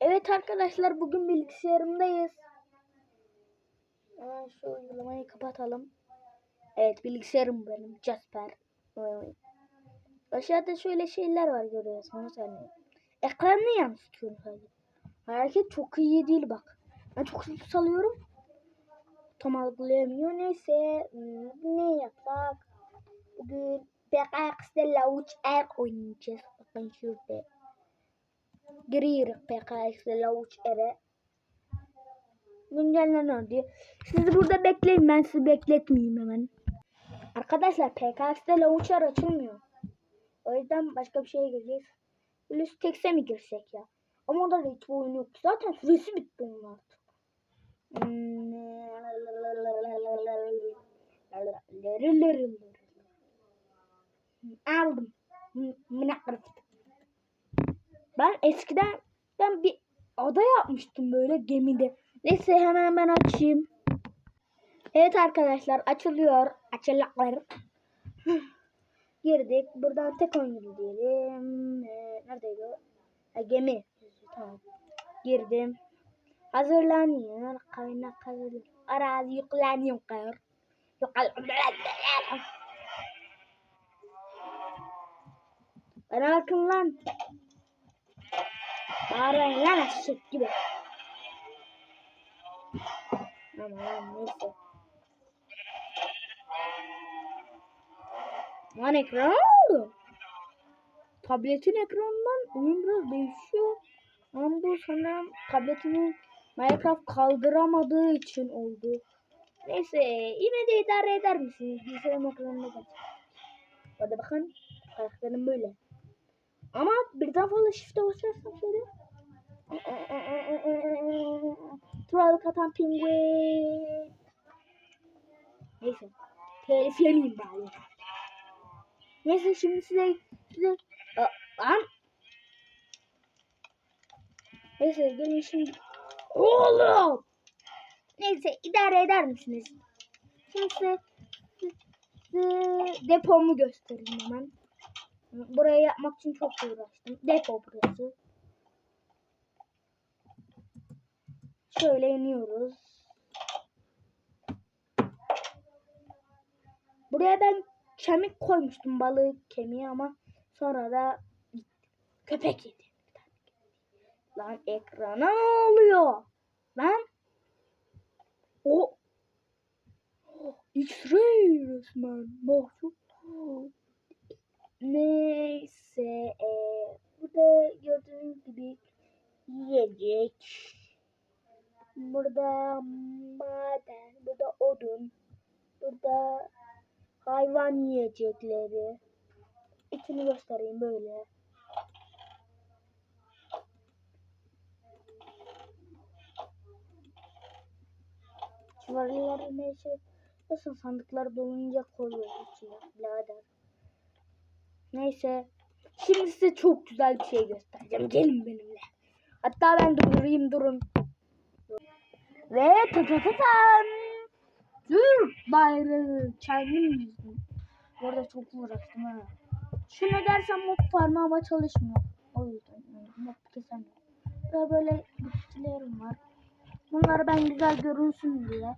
Evet arkadaşlar bugün bilgisayarımdayız. Hemen şu uygulamayı kapatalım. Evet bilgisayarım benim Jasper. Evet. Aşağıda şöyle şeyler var görüyorsunuz hani. Ekranını yansıtıyor sadece. Hareket çok iyi değil bak. Ben çok hızlı salıyorum. Tam algılayamıyor. Neyse hmm, ne yapsak? Bugün PKX'de Launch Air oynayacağız. Bakın şurada. Giriyoruz PKX'de Launch Air'e. Güncellenen diyor. Siz burada bekleyin ben sizi bekletmeyeyim hemen. Arkadaşlar PKX'de Launch Air açılmıyor. O yüzden başka bir şeye gireceğiz. Hulusi Tex'e mi girsek ya? Ama o da hiçbir oyun yok. Zaten süresi bitti onun artık. Aldım. Ben eskiden ben bir ada yapmıştım böyle gemide. Neyse hemen ben açayım. Evet arkadaşlar açılıyor. Açılıyor. Girdik. Buradan tek oyuncu diyelim. Ee, neredeydi o? Ha, gemi. Tamam. Girdim. Hazırlanıyor. Kaynak hazırlanıyor. Arazi yükleniyor. Yukal- Bana bakın lan. Bağırmayın lan eşek gibi. Aman neyse. Lan ekran oldu. Tabletin ekranından oyun biraz değişiyor. Ama bu sanırım tabletinin Minecraft kaldıramadığı için oldu. Neyse yine de idare eder misiniz? Bilgisayarın ekranına da. Hadi bakın karakterim böyle. Ama birden fazla shift'e basarsam şöyle. Troll katan pinguen. Neyse. Telif yemeyeyim bari. Neyse şimdi size size lan. Neyse gelin şimdi. Oğlum. Neyse idare eder misiniz? Şimdi size, size depomu göstereyim hemen. Burayı yapmak için çok uğraştım. Depo burası. Şöyle iniyoruz. Buraya ben kemik koymuştum balık kemiği ama sonra da köpek yedi. Lan ekrana ne oluyor? Lan o X-ray resmen. Çok Neyse e, burada gördüğünüz gibi yiyecek. Burada maden, burada odun, burada hayvan yiyecekleri. İçini göstereyim böyle. Çivarlılar neyse nasıl sandıklar dolunca koyuyoruz içine birader. Neyse. Şimdi size çok güzel bir şey göstereceğim. Gelin benimle. Hatta ben durdurayım durun. Ve tatatatam. Türk bayrağı. Kendim yüzdüm. Bu arada çok uğraştım ha. Şunu dersem farmı ama çalışmıyor. O yüzden yani kesemiyorum. Burada böyle bitkilerim var. Bunları ben güzel görünsün diye.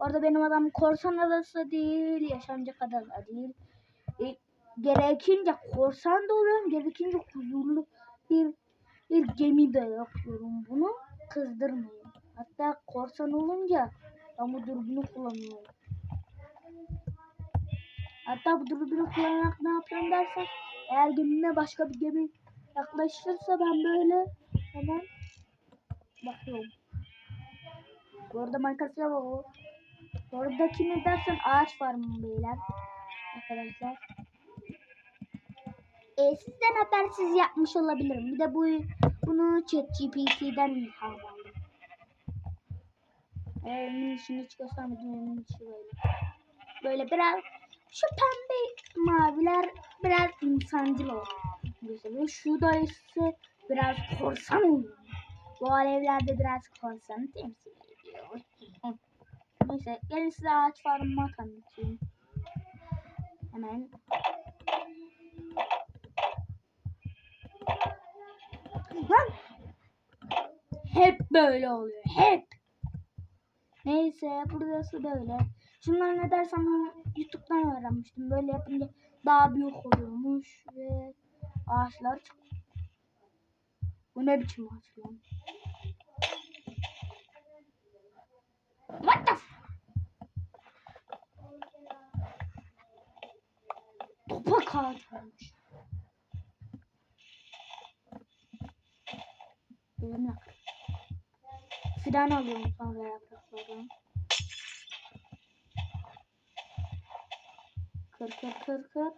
Orada benim adam korsan adası değil, yaşanacak ada da değil. Gerekince korsan da oluyorum, gerekince huzurlu bir bir gemi de yapıyorum bunu. Kızdırmayın. Hatta korsan olunca ben bu dürbünü kullanıyorum. Hatta bu dürbünü kullanarak ne yapıyorum dersen eğer gemime başka bir gemi yaklaşırsa ben böyle hemen bakıyorum. Bu arada Minecraft'ta bu. Oradaki ne dersen ağaç var mı beyler? Arkadaşlar. E, sizden habersiz yapmış olabilirim. Bir de bu bunu ChatGPT'den aldım. Evimin içini hiç göstermedim. Evimin içi böyle. Böyle biraz şu pembe maviler biraz insancıl. Mesela şu da ise biraz korsan oluyor. Bu alevlerde biraz korsanı temsil ediyor. Neyse gelin size ağaç farmı tanıtayım. Hemen. Lan! hep böyle oluyor. Hep. Neyse burası böyle. Şunlar ne dersem YouTube'dan öğrenmiştim. Böyle yapınca daha büyük oluyormuş ve ağaçlar çok. Bu ne biçim ağaç lan? What the Topak ağacı olmuş. Benim yok. Fidan alıyorum sonra yapraklardan. Kır kır kır kır.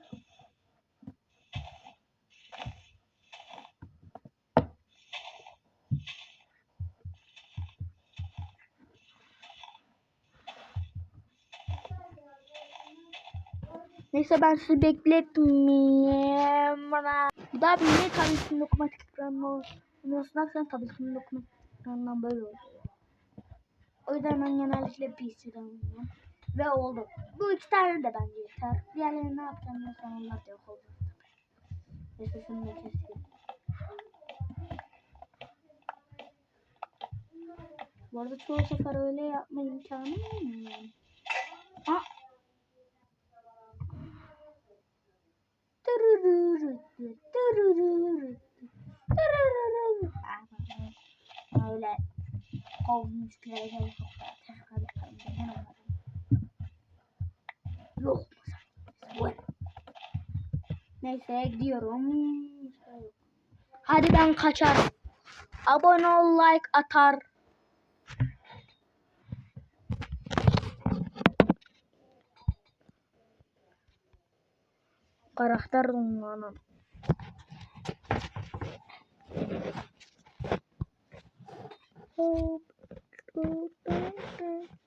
Neyse ben sizi bekletmeyeyim. Bu da bir ne tabii ki dokunmatik ekranı tabii ki dokunmatik ekranından böyle olur. O yüzden ben genellikle PC'den oynuyorum. Ve oldu. Bu iki tane de bence yeter. Diğerlerini ne yapacağım diyorsan onlar da yok olacak. Neyse şunu da keseyim. Bu arada çoğu sefer öyle yapma imkanı yani. Aa, Tırırırı, tırırırı, tırırırı. Bir yere gerek yok. Tekrar bakalım. Ben olmadım. Yok mu sanki? Bu. Neyse gidiyorum. Hadi ben kaçarım. Abone ol, like atar. Karakter dunlanın. Hop, hop, hop, hop.